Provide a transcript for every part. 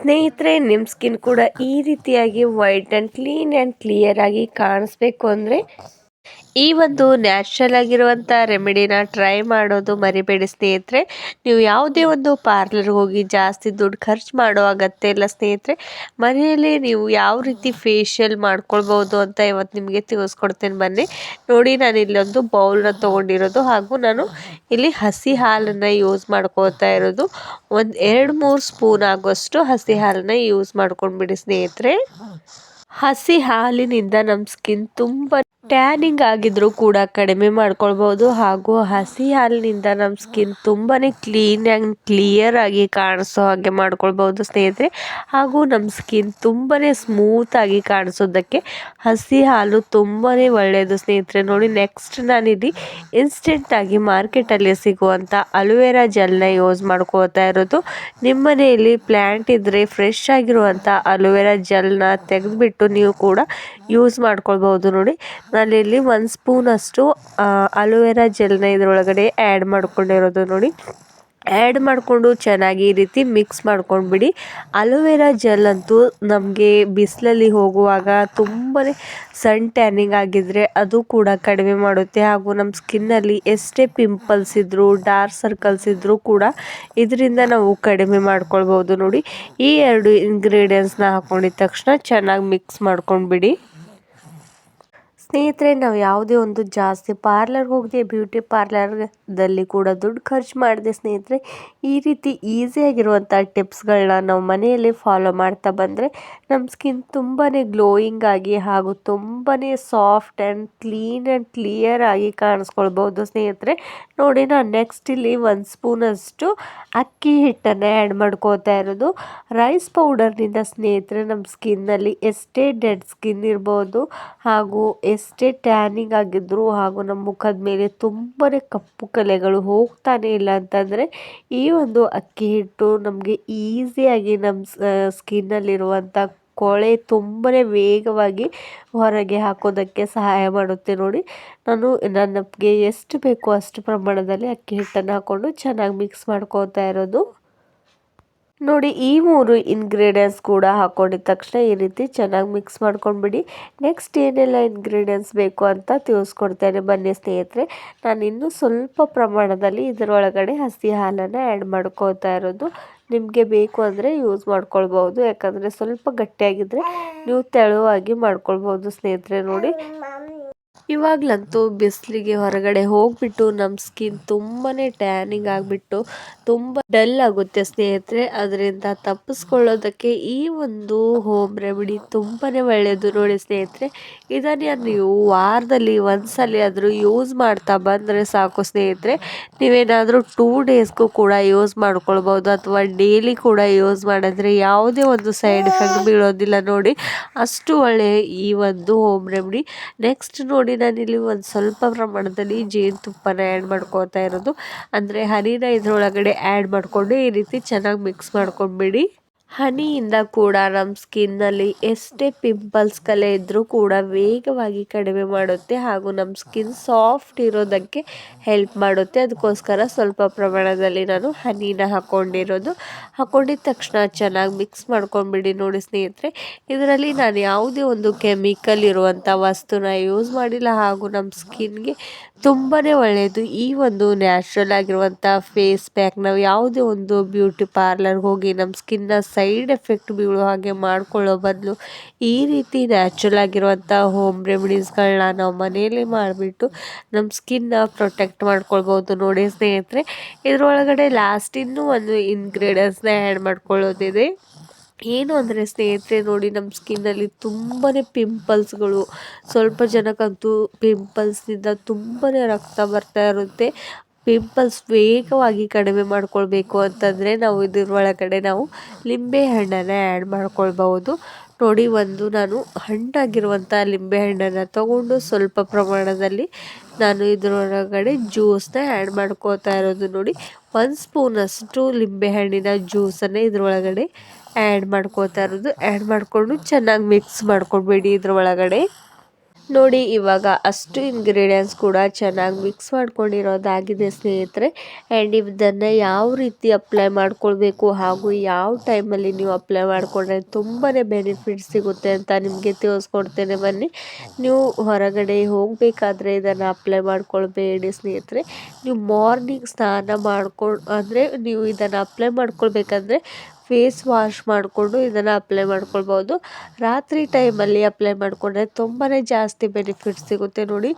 ಸ್ನೇಹಿತರೆ ನಿಮ್ಮ ಸ್ಕಿನ್ ಕೂಡ ಈ ರೀತಿಯಾಗಿ white and clean and clear ಆಗಿ ಕಾಣಿಸ್ಬೇಕು ಅಂದರೆ ಈ ಒಂದು ನ್ಯಾಚುರಲ್ ಆಗಿರುವಂಥ ರೆಮಿಡಿನ ಟ್ರೈ ಮಾಡೋದು ಮರಿಬೇಡಿ ಸ್ನೇಹಿತರೆ. ನೀವು ಯಾವುದೇ ಒಂದು ಪಾರ್ಲರ್ಗೆ ಹೋಗಿ ಜಾಸ್ತಿ ದುಡ್ಡು ಖರ್ಚು ಮಾಡೋ ಅಗತ್ಯ ಇಲ್ಲ ಸ್ನೇಹಿತರೆ. ಮನೆಯಲ್ಲಿ ನೀವು ಯಾವ ರೀತಿ ಫೇಶಿಯಲ್ ಮಾಡ್ಕೊಳ್ಬೋದು ಅಂತ ಇವತ್ತು ನಿಮಗೆ ತಿಳಿಸ್ಕೊಡ್ತೇನೆ ಬನ್ನಿ. ನೋಡಿ ನಾನು ಇಲ್ಲೊಂದು ಬೌಲ್ನ ತೊಗೊಂಡಿರೋದು ಹಾಗೂ ನಾನು ಇಲ್ಲಿ ಹಸಿ ಹಾಲನ್ನು ಯೂಸ್ ಮಾಡ್ಕೋತಾ ಇರೋದು. ಒಂದು ಎರಡು ಮೂರು ಸ್ಪೂನ್ ಆಗೋಷ್ಟು ಹಸಿ ಹಾಲನ್ನ ಯೂಸ್ ಮಾಡ್ಕೊಂಡ್ಬಿಡಿ ಸ್ನೇಹಿತರೆ. ಹಸಿ ಹಾಲಿನಿಂದ ನಮ್ಮ ಸ್ಕಿನ್ ತುಂಬ ಟ್ಯಾನಿಂಗ್ ಆಗಿದ್ರೂ ಕೂಡ ಕಡಿಮೆ ಮಾಡ್ಕೊಳ್ಬೋದು. ಹಾಗೂ ಹಸಿ ಹಾಲಿನಿಂದ ನಮ್ಮ ಸ್ಕಿನ್ ತುಂಬಾ ಕ್ಲೀನ್ ಆ್ಯಂಡ್ ಕ್ಲಿಯರ್ ಆಗಿ ಕಾಣಿಸೋ ಹಾಗೆ ಮಾಡ್ಕೊಳ್ಬೋದು ಸ್ನೇಹಿತರೆ. ಹಾಗೂ ನಮ್ಮ ಸ್ಕಿನ್ ತುಂಬಾ ಸ್ಮೂತಾಗಿ ಕಾಣಿಸೋದಕ್ಕೆ ಹಸಿ ಹಾಲು ತುಂಬಾ ಒಳ್ಳೆಯದು ಸ್ನೇಹಿತರೆ. ನೋಡಿ, ನೆಕ್ಸ್ಟ್ ನಾನಿಲ್ಲಿ ಇನ್ಸ್ಟೆಂಟಾಗಿ ಮಾರ್ಕೆಟಲ್ಲಿ ಸಿಗುವಂಥ ಅಲೋವೆರಾ ಜೆಲ್ನ ಯೂಸ್ ಮಾಡ್ಕೋತಾ ಇರೋದು. ನಿಮ್ಮ ಮನೆಯಲ್ಲಿ ಪ್ಲ್ಯಾಂಟ್ ಇದ್ದರೆ ಫ್ರೆಶ್ ಆಗಿರುವಂಥ ಅಲೋವೆರಾ ಜೆಲ್ನ ತೆಗೆದುಬಿಟ್ಟು ನೀವು ಕೂಡ ಯೂಸ್ ಮಾಡ್ಕೊಳ್ಬೋದು ನೋಡಿ. ನಾನಿಲ್ಲಿ ಒಂದು ಸ್ಪೂನಷ್ಟು ಅಲೋವೆರಾ ಜೆಲ್ನ ಇದರೊಳಗಡೆ ಆ್ಯಡ್ ಮಾಡ್ಕೊಂಡಿರೋದು ನೋಡಿ. ಆ್ಯಡ್ ಮಾಡಿಕೊಂಡು ಚೆನ್ನಾಗಿ ಈ ರೀತಿ ಮಿಕ್ಸ್ ಮಾಡ್ಕೊಂಡ್ಬಿಡಿ. ಅಲೋವೆರಾ ಜೆಲ್ ಅಂತೂ ನಮಗೆ ಬಿಸಿಲಲ್ಲಿ ಹೋಗುವಾಗ ತುಂಬಾ ಸನ್ ಟ್ಯಾನಿಂಗ್ ಆಗಿದ್ದರೆ ಅದು ಕೂಡ ಕಡಿಮೆ ಮಾಡುತ್ತೆ. ಹಾಗೂ ನಮ್ಮ ಸ್ಕಿನ್ನಲ್ಲಿ ಎಷ್ಟೇ ಪಿಂಪಲ್ಸ್ ಇದ್ದರೂ ಡಾರ್ಕ್ ಸರ್ಕಲ್ಸ್ ಇದ್ದರೂ ಕೂಡ ಇದರಿಂದ ನಾವು ಕಡಿಮೆ ಮಾಡ್ಕೊಳ್ಬೋದು ನೋಡಿ. ಈ ಎರಡು ಇಂಗ್ರೀಡಿಯೆಂಟ್ಸ್ನ ಹಾಕೊಂಡಿದ ತಕ್ಷಣ ಚೆನ್ನಾಗಿ ಮಿಕ್ಸ್ ಮಾಡ್ಕೊಂಡ್ಬಿಡಿ. ಸ್ನೇಹಿತರೆ, ನಾವು ಯಾವುದೇ ಒಂದು ಜಾಸ್ತಿ ಪಾರ್ಲರ್ಗೆ ಹೋಗದೆ ಬ್ಯೂಟಿ ಪಾರ್ಲರ್ದಲ್ಲಿ ಕೂಡ ದುಡ್ಡು ಖರ್ಚು ಮಾಡಿದೆ ಸ್ನೇಹಿತರೆ, ಈ ರೀತಿ ಈಸಿಯಾಗಿರುವಂಥ ಟಿಪ್ಸ್ಗಳನ್ನ ನಾವು ಮನೆಯಲ್ಲಿ ಫಾಲೋ ಮಾಡ್ತಾ ಬಂದರೆ ನಮ್ಮ ಸ್ಕಿನ್ ತುಂಬಾ ಗ್ಲೋಯಿಂಗ್ ಆಗಿ ಹಾಗೂ ತುಂಬಾ soft and clean and clear ಆಗಿ ಕಾಣಿಸ್ಕೊಳ್ಬೋದು ಸ್ನೇಹಿತರೆ. ನೋಡಿ, ನಾನು ನೆಕ್ಸ್ಟ್ ಇಲ್ಲಿ ಒಂದು ಸ್ಪೂನಷ್ಟು ಅಕ್ಕಿ ಹಿಟ್ಟನ್ನು ಆ್ಯಡ್ ಮಾಡ್ಕೋತಾ ಇರೋದು. ರೈಸ್ ಪೌಡರ್ನಿಂದ ಸ್ನೇಹಿತರೆ ನಮ್ಮ ಸ್ಕಿನ್ನಲ್ಲಿ ಎಷ್ಟೇ ಡೆಡ್ ಸ್ಕಿನ್ ಇರ್ಬೋದು ಹಾಗೂ ಎಷ್ಟೇ ಟ್ಯಾನಿಂಗ್ ಆಗಿದ್ರು ಹಾಗೂ ನಮ್ಮ ಮುಖದ ಮೇಲೆ ತುಂಬಾ ಕಪ್ಪು ಕಲೆಗಳು ಹೋಗ್ತಾನೆ ಇಲ್ಲ ಅಂತಂದರೆ ಈ ಒಂದು ಅಕ್ಕಿ ಹಿಟ್ಟು ನಮಗೆ ಈಸಿಯಾಗಿ ನಮ್ಮ ಸ್ಕಿನ್ನಲ್ಲಿರುವಂಥ ಕೊಳೆ ತುಂಬಾ ವೇಗವಾಗಿ ಹೊರಗೆ ಹಾಕೋದಕ್ಕೆ ಸಹಾಯ ಮಾಡುತ್ತೆ ನೋಡಿ. ನಾನು ನನಗೆ ಎಷ್ಟು ಬೇಕೋ ಅಷ್ಟು ಪ್ರಮಾಣದಲ್ಲಿ ಅಕ್ಕಿ ಹಿಟ್ಟನ್ನು ಹಾಕ್ಕೊಂಡು ಚೆನ್ನಾಗಿ ಮಿಕ್ಸ್ ಮಾಡ್ಕೋತಾ ಇರೋದು. ನೋಡಿ, ಈ ಮೂರು ಇಂಗ್ರೀಡಿಯೆಂಟ್ಸ್ ಕೂಡ ಹಾಕೊಂಡಿದ ತಕ್ಷಣ ಈ ರೀತಿ ಚೆನ್ನಾಗಿ ಮಿಕ್ಸ್ ಮಾಡ್ಕೊಂಡ್ಬಿಡಿ. ನೆಕ್ಸ್ಟ್ ಏನೆಲ್ಲ ಇಂಗ್ರೀಡಿಯೆಂಟ್ಸ್ ಬೇಕು ಅಂತ ತಿಳಿಸ್ಕೊಡ್ತೇನೆ ಬನ್ನಿ ಸ್ನೇಹಿತರೆ. ನಾನು ಇನ್ನೂ ಸ್ವಲ್ಪ ಪ್ರಮಾಣದಲ್ಲಿ ಇದರೊಳಗಡೆ ಹಸಿ ಹಾಲನ್ನು ಆ್ಯಡ್ ಮಾಡ್ಕೋತಾ ಇರೋದು. ನಿಮಗೆ ಬೇಕು ಅಂದರೆ ಯೂಸ್ ಮಾಡ್ಕೊಳ್ಬೋದು ಯಾಕಂದರೆ ಸ್ವಲ್ಪ ಗಟ್ಟಿಯಾಗಿದ್ದರೆ ನೀವು ತೆಳುವಾಗಿ ಮಾಡ್ಕೊಳ್ಬೋದು ಸ್ನೇಹಿತರೆ, ನೋಡಿ. ಇವಾಗಲಂತೂ ಬಿಸಿಲಿಗೆ ಹೊರಗಡೆ ಹೋಗ್ಬಿಟ್ಟು ನಮ್ಮ ಸ್ಕಿನ್ ತುಂಬಾ ಟ್ಯಾನಿಂಗ್ ಆಗಿಬಿಟ್ಟು ತುಂಬ ಡಲ್ ಆಗುತ್ತೆ ಸ್ನೇಹಿತರೆ. ಅದರಿಂದ ತಪ್ಪಿಸ್ಕೊಳ್ಳೋದಕ್ಕೆ ಈ ಒಂದು ಹೋಮ್ ರೆಮಿಡಿ ತುಂಬಾ ಒಳ್ಳೆಯದು ನೋಡಿ ಸ್ನೇಹಿತರೆ. ಇದನ್ನು ನೀವು ವಾರದಲ್ಲಿ ಒಂದ್ಸಲ ಆದರೂ ಯೂಸ್ ಮಾಡ್ತಾ ಬಂದರೆ ಸಾಕು ಸ್ನೇಹಿತರೆ. ನೀವೇನಾದರೂ ಟೂ ಡೇಸ್ಗೂ ಕೂಡ ಯೂಸ್ ಮಾಡ್ಕೊಳ್ಬೋದು ಅಥವಾ ಡೈಲಿ ಕೂಡ ಯೂಸ್ ಮಾಡಿದ್ರೆ ಯಾವುದೇ ಒಂದು ಸೈಡ್ ಎಫೆಕ್ಟ್ ಬೀಳೋದಿಲ್ಲ ನೋಡಿ. ಅಷ್ಟು ಒಳ್ಳೆಯ ಈ ಒಂದು ಹೋಮ್ ರೆಮಿಡಿ ನೆಕ್ಸ್ಟ್ ನೋಡಿ ನಾನಿಲ್ಲಿ ಒಂದು ಸ್ವಲ್ಪ ಪ್ರಮಾಣದಲ್ಲಿ ಜೇನುತುಪ್ಪನ ಆ್ಯಡ್ ಮಾಡ್ಕೋತಾ ಇರೋದು. ಅಂದರೆ ಹನಿನ ಇದರೊಳಗಡೆ ಆ್ಯಡ್ ಮಾಡಿಕೊಂಡು ಈ ರೀತಿ ಚೆನ್ನಾಗಿ ಮಿಕ್ಸ್ ಮಾಡ್ಕೊಂಡ್ಬಿಡಿ. ಹನಿಯಿಂದ ಕೂಡ ನಮ್ಮ ಸ್ಕಿನ್ನಲ್ಲಿ ಎಷ್ಟೇ ಪಿಂಪಲ್ಸ್ ಕಲೆ ಇದ್ದರೂ ಕೂಡ ವೇಗವಾಗಿ ಕಡಿಮೆ ಮಾಡುತ್ತೆ ಹಾಗೂ ನಮ್ಮ ಸ್ಕಿನ್ ಸಾಫ್ಟ್ ಇರೋದಕ್ಕೆ ಹೆಲ್ಪ್ ಮಾಡುತ್ತೆ. ಅದಕ್ಕೋಸ್ಕರ ಸ್ವಲ್ಪ ಪ್ರಮಾಣದಲ್ಲಿ ನಾನು ಹನಿನ ಹಾಕ್ಕೊಂಡಿರೋದು ಹಾಕ್ಕೊಂಡಿದ್ದ ತಕ್ಷಣ ಚೆನ್ನಾಗಿ ಮಿಕ್ಸ್ ಮಾಡ್ಕೊಂಡ್ಬಿಡಿ ನೋಡಿ ಸ್ನೇಹಿತರೆ. ಇದರಲ್ಲಿ ನಾನು ಯಾವುದೇ ಒಂದು ಕೆಮಿಕಲ್ ಇರುವಂಥ ವಸ್ತುನ ಯೂಸ್ ಮಾಡಿಲ್ಲ ಹಾಗೂ ನಮ್ಮ ಸ್ಕಿನ್ಗೆ ತುಂಬಾ ಒಳ್ಳೆಯದು ಈ ಒಂದು ನ್ಯಾಚುರಲ್ ಆಗಿರುವಂಥ ಫೇಸ್ ಪ್ಯಾಕ್ ನಾವು ಯಾವುದೇ ಒಂದು ಬ್ಯೂಟಿ ಪಾರ್ಲರ್ಗೆ ಹೋಗಿ ನಮ್ಮ ಸ್ಕಿನ್ನ ಸೈಡ್ ಎಫೆಕ್ಟ್ ಬೀಳೋ ಹಾಗೆ ಮಾಡ್ಕೊಳ್ಳೋ ಬದಲು ಈ ರೀತಿ ನ್ಯಾಚುರಲ್ ಆಗಿರುವಂಥ ಹೋಮ್ ರೆಮಿಡೀಸ್ಗಳನ್ನ ನಾವು ಮನೆಯಲ್ಲೇ ಮಾಡಿಬಿಟ್ಟು ನಮ್ಮ ಸ್ಕಿನ್ನ ಪ್ರೊಟೆಕ್ಟ್ ಮಾಡ್ಕೊಳ್ಬೋದು ನೋಡಿ ಸ್ನೇಹಿತರೆ. ಇದರೊಳಗಡೆ ಲಾಸ್ಟ್ ಇನ್ನೂ ಒಂದು ಇಂಗ್ರೀಡಿಯೆಂಟ್ಸ್ನ ಆ್ಯಡ್ ಮಾಡ್ಕೊಳ್ಳೋದಿದೆ. ಏನು ಅಂದರೆ ಸ್ನೇಹಿತರೆ ನೋಡಿ ನಮ್ಮ ಸ್ಕಿನ್ನಲ್ಲಿ ತುಂಬಾ ಪಿಂಪಲ್ಸ್ಗಳು ಸ್ವಲ್ಪ ಜನಕ್ಕಂತೂ ಪಿಂಪಲ್ಸ್ನಿಂದ ತುಂಬಾ ರಕ್ತ ಬರ್ತಾ ಇರುತ್ತೆ. ಪಿಂಪಲ್ಸ್ ವೇಗವಾಗಿ ಕಡಿಮೆ ಮಾಡ್ಕೊಳ್ಬೇಕು ಅಂತಂದರೆ ನಾವು ಇದರ ಒಳಗಡೆ ನಾವು ಲಿಂಬೆ ಹಣ್ಣನ್ನು ಆ್ಯಡ್ ಮಾಡ್ಕೊಳ್ಬಹುದು. ನೋಡಿ, ಒಂದು ನಾನು ಹಣ್ಣಾಗಿರುವಂಥ ಲಿಂಬೆ ಹಣ್ಣನ್ನು ತಗೊಂಡು ಸ್ವಲ್ಪ ಪ್ರಮಾಣದಲ್ಲಿ ನಾನು ಇದರೊಳಗಡೆ ಜ್ಯೂಸನ್ನ ಆ್ಯಡ್ ಮಾಡ್ಕೋತಾ ಇರೋದು ನೋಡಿ. ಒಂದು ಸ್ಪೂನಷ್ಟು ಲಿಂಬೆ ಹಣ್ಣಿನ ಜ್ಯೂಸನ್ನು ಇದರೊಳಗಡೆ ಆ್ಯಡ್ ಮಾಡ್ಕೋತಾ ಇರೋದು. ಆ್ಯಡ್ ಮಾಡಿಕೊಂಡು ಚೆನ್ನಾಗಿ ಮಿಕ್ಸ್ ಮಾಡ್ಕೊಳ್ಬೇಡಿ ಇದ್ರ ಒಳಗಡೆ. ನೋಡಿ, ಇವಾಗ ಅಷ್ಟು ಇಂಗ್ರೀಡಿಯೆಂಟ್ಸ್ ಕೂಡ ಚೆನ್ನಾಗಿ ಮಿಕ್ಸ್ ಮಾಡ್ಕೊಂಡಿರೋದಾಗಿದೆ ಸ್ನೇಹಿತರೆ. ಆ್ಯಂಡ್ ಇದನ್ನು ಯಾವ ರೀತಿ ಅಪ್ಲೈ ಮಾಡ್ಕೊಳ್ಬೇಕು ಹಾಗೂ ಯಾವ ಟೈಮಲ್ಲಿ ನೀವು ಅಪ್ಲೈ ಮಾಡಿಕೊಂಡ್ರೆ ತುಂಬಾ ಬೆನಿಫಿಟ್ ಸಿಗುತ್ತೆ ಅಂತ ನಿಮಗೆ ತಿಳಿಸ್ಕೊಡ್ತೇನೆ ಬನ್ನಿ. ನೀವು ಹೊರಗಡೆ ಹೋಗಬೇಕಾದ್ರೆ ಇದನ್ನು ಅಪ್ಲೈ ಮಾಡ್ಕೊಳ್ಬೇಡಿ ಸ್ನೇಹಿತರೆ. ನೀವು ಮಾರ್ನಿಂಗ್ ಸ್ನಾನ ಮಾಡ್ಕೊಂಡು ಅಂದರೆ ನೀವು ಇದನ್ನು ಅಪ್ಲೈ ಮಾಡ್ಕೊಳ್ಬೇಕಂದ್ರೆ ಫೇಸ್ ವಾಶ್ ಮಾಡಿಕೊಂಡು ಇದನ್ನು ಅಪ್ಲೈ ಮಾಡ್ಕೊಳ್ಬೋದು ರಾತ್ರಿ ಟೈಮಲ್ಲಿ ಅಪ್ಲೈ ಮಾಡಿಕೊಂಡ್ರೆ ತುಂಬಾ ಜಾಸ್ತಿ ಬೆನಿಫಿಟ್ ಸಿಗುತ್ತೆ ನೋಡಿ.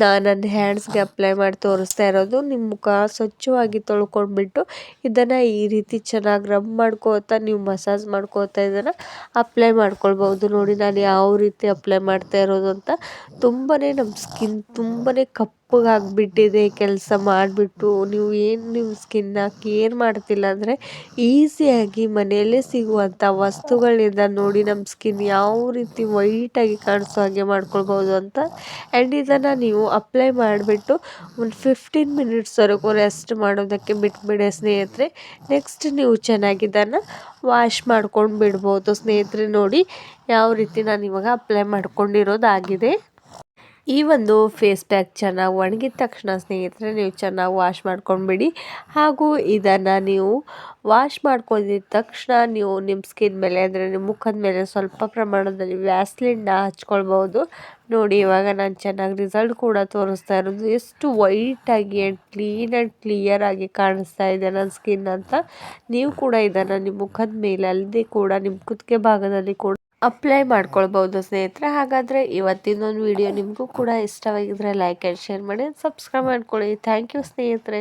ನಾನು ನನ್ನ ಹ್ಯಾಂಡ್ಸ್ಗೆ ಅಪ್ಲೈ ಮಾಡಿ ತೋರಿಸ್ತಾ ಇರೋದು. ನಿಮ್ಮ ಮುಖ ಸ್ವಚ್ಛವಾಗಿ ತೊಳ್ಕೊಂಡ್ಬಿಟ್ಟು ಇದನ್ನು ಈ ರೀತಿ ಚೆನ್ನಾಗಿ ರಬ್ ಮಾಡ್ಕೋತಾ ನೀವು ಮಸಾಜ್ ಮಾಡ್ಕೋತಾ ಇದನ್ನು ಅಪ್ಲೈ ಮಾಡ್ಕೊಳ್ಬೋದು ನೋಡಿ. ನಾನು ಯಾವ ರೀತಿ ಅಪ್ಲೈ ಮಾಡ್ತಾ ಇರೋದು ಅಂತ ತುಂಬಾ ನಮ್ಮ ಸ್ಕಿನ್ ತುಂಬಾ ಕಪ್ಪಗಾಗಿಬಿಟ್ಟಿದೆ ಕೆಲಸ ಮಾಡಿಬಿಟ್ಟು ನೀವು ಏನು ನಿಮ್ಮ ಸ್ಕಿನ್ನ ಕೇರ್ ಮಾಡ್ತಿಲ್ಲ ಅಂದರೆ ಈಸಿಯಾಗಿ ಮನೆಯಲ್ಲೇ ಸಿಗುವಂಥ ವಸ್ತುಗಳಿಂದ ನೋಡಿ ನಮ್ಮ ಸ್ಕಿನ್ ಯಾವ ರೀತಿ ವೈಟಾಗಿ ಕಾಣಿಸೋ ಹಾಗೆ ಮಾಡ್ಕೊಳ್ಬೋದು ಅಂತ. ಆ್ಯಂಡ್ ಇದನ್ನು ನೀವು ಅಪ್ಲೈ ಮಾಡಿಬಿಟ್ಟು ಒಂದು ಫಿಫ್ಟೀನ್ ಮಿನಿಟ್ಸ್ವರೆಗೂ ರೆಸ್ಟ್ ಮಾಡೋದಕ್ಕೆ ಬಿಟ್ಬಿಡಿ ಸ್ನೇಹಿತರೆ. ನೆಕ್ಸ್ಟ್ ನೀವು ಚೆನ್ನಾಗಿ ಇದನ್ನು ವಾಶ್ ಮಾಡ್ಕೊಂಡು ಬಿಡ್ಬೋದು ಸ್ನೇಹಿತರೆ ನೋಡಿ ಯಾವ ರೀತಿ ನಾನು ಇವಾಗ ಅಪ್ಲೈ ಮಾಡ್ಕೊಂಡಿರೋದಾಗಿದೆ. ಈ ಒಂದು ಫೇಸ್ ಪ್ಯಾಕ್ ಚೆನ್ನಾಗಿ ಒಣಗಿದ ತಕ್ಷಣ ಸ್ನೇಹಿತರೆ ನೀವು ಚೆನ್ನಾಗಿ ವಾಶ್ ಮಾಡ್ಕೊಂಡ್ಬಿಡಿ. ಹಾಗೂ ಇದನ್ನು ನೀವು ವಾಶ್ ಮಾಡ್ಕೊಂಡಿದ ತಕ್ಷಣ ನೀವು ನಿಮ್ಮ ಸ್ಕಿನ್ ಮೇಲೆ, ಅಂದರೆ ನಿಮ್ಮ ಮುಖದ ಮೇಲೆ ಸ್ವಲ್ಪ ಪ್ರಮಾಣದಲ್ಲಿ ವ್ಯಾಸ್ಲಿನ್ನ ಹಚ್ಕೊಳ್ಬೋದು ನೋಡಿ, ಇವಾಗ ನಾನು ಚೆನ್ನಾಗಿ ರಿಸಲ್ಟ್ ಕೂಡ ತೋರಿಸ್ತಾ ಇರೋದು. ಎಷ್ಟು ವೈಟಾಗಿ ಆ್ಯಂಡ್ ಕ್ಲೀನ್ ಆ್ಯಂಡ್ ಕ್ಲಿಯರ್ ಆಗಿ ಕಾಣಿಸ್ತಾ ಇದೆ ನನ್ನ ಸ್ಕಿನ್ ಅಂತ. ನೀವು ಕೂಡ ಇದನ್ನು ನಿಮ್ಮ ಮುಖದ ಮೇಲೆ ಅಲ್ಲದೆ ಕೂಡ, ನಿಮ್ಮ ಕುತ್ತಿಗೆ ಭಾಗದಲ್ಲಿ ಕೂಡ ಅಪ್ಲೈ ಮಾಡ್ಕೊಳ್ಬೋದು ಸ್ನೇಹಿತರೆ. ಹಾಗಾದರೆ ಇವತ್ತಿನೊಂದು ವಿಡಿಯೋ ನಿಮಗೂ ಕೂಡ ಇಷ್ಟವಾಗಿದ್ದರೆ ಲೈಕ್ ಆ್ಯಂಡ್ ಶೇರ್ ಮಾಡಿ ಸಬ್ಸ್ಕ್ರೈಬ್ ಮಾಡ್ಕೊಳ್ಳಿ. ಥ್ಯಾಂಕ್ ಯು ಸ್ನೇಹಿತರೆ.